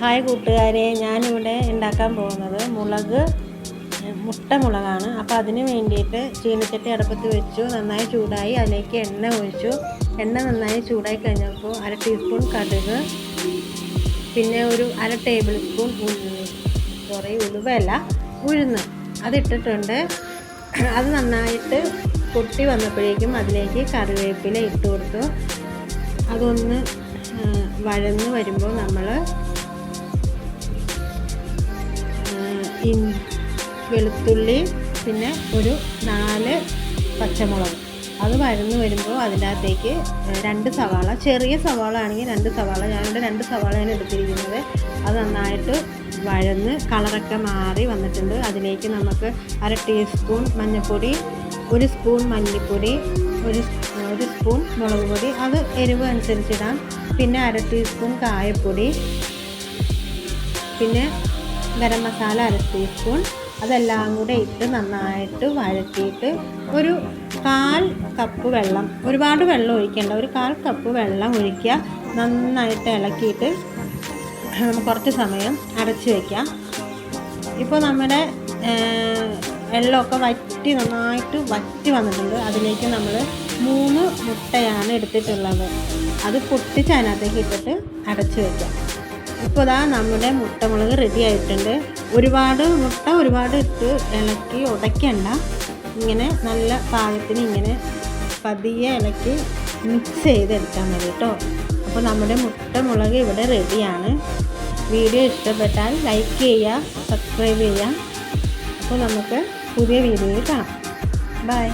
Hi കൂട്ടുകാരെ ഞാനിവിടെ ഉണ്ടാക്കാൻ പോകുന്നത് മുളക് മുട്ട മുളകാണ്. അപ്പോൾ അതിന് വേണ്ടിയിട്ട് ചീനച്ചട്ടി അടുപ്പത്ത് വെച്ചു നന്നായി ചൂടായി അതിലേക്ക് എണ്ണ ഒഴിച്ചു. എണ്ണ നന്നായി ചൂടായി കഴിഞ്ഞപ്പോൾ അര ടീസ്പൂൺ കടുക് പിന്നെ ഒരു അര ടേബിൾ സ്പൂൺ സോറി ഉലുവല്ല ഉഴുന്ന്. അതിട്ടിട്ടുണ്ട്. അത് നന്നായിട്ട് പൊട്ടി വന്നപ്പോഴേക്കും അതിലേക്ക് കറിവേപ്പില ഇട്ട് കൊടുത്തു. അതൊന്ന് വഴന്ന് വരുമ്പോൾ നമ്മൾ വെളുത്തുള്ളി പിന്നെ ഒരു നാല് പച്ചമുളക്. അത് വരുന്നു വരുമ്പോൾ അതിനകത്തേക്ക് രണ്ട് സവാള ചെറിയ സവാള ആണെങ്കിൽ രണ്ട് സവാള. ഞാനിവിടെ രണ്ട് സവാളയാണ് എടുത്തിരിക്കുന്നത്. അത് നന്നായിട്ട് വഴന്ന് കളറൊക്കെ മാറി വന്നിട്ടുണ്ട്. അതിലേക്ക് നമുക്ക് അര ടീസ്പൂൺ മഞ്ഞൾപ്പൊടി ഒരു സ്പൂൺ മല്ലിപ്പൊടി ഒരു ഒരു സ്പൂൺ മുളക് പൊടി. അത് എരിവ് അനുസരിച്ചിടാം. പിന്നെ അര ടീസ്പൂൺ കായപ്പൊടി. പിന്നെ ഗരം മസാല അര ടീസ്പൂൺ അതെല്ലാം കൂടെ ഇട്ട് നന്നായിട്ട് വഴറ്റിയിട്ട് ഒരു കാൽ കപ്പ് വെള്ളം ഒരുപാട് വെള്ളം ഒഴിക്കേണ്ട ഒരു കാൽ കപ്പ് വെള്ളം ഒഴിക്കുക. നന്നായിട്ട് ഇളക്കിയിട്ട് കുറച്ച് സമയം അടച്ചു വയ്ക്കാം ഇപ്പോൾ നമ്മുടെ വെള്ളമൊക്കെ വറ്റി നന്നായിട്ട് വറ്റി വന്നിട്ടുണ്ട്. അതിലേക്ക് നമ്മൾ മൂന്ന് മുട്ടയാണ് എടുത്തിട്ടുള്ളത്. അത് പൊട്ടിച്ച് അതിനകത്തേക്ക് ഇട്ടിട്ട് അടച്ചു വയ്ക്കാം ഇപ്പോൾ ഇതാ നമ്മുടെ മുട്ടമുളക് റെഡി ആയിട്ടുണ്ട്. ഒരുപാട് മുട്ട ഒരുപാട് ഇട്ട് ഇളക്കി ഉടയ്ക്കണ്ട. ഇങ്ങനെ നല്ല പാകത്തിന് ഇങ്ങനെ പതിയെ ഇളക്കി മിക്സ് ചെയ്തെടുത്താൽ മതി കേട്ടോ. അപ്പോൾ നമ്മുടെ മുട്ടമുളക് ഇവിടെ റെഡിയാണ് വീഡിയോ ഇഷ്ടപ്പെട്ടാൽ ലൈക്ക് ചെയ്യുക സബ്സ്ക്രൈബ് ചെയ്യുക. അപ്പോൾ നമുക്ക് പുതിയ വീഡിയോയിൽ കാണാം. ബൈ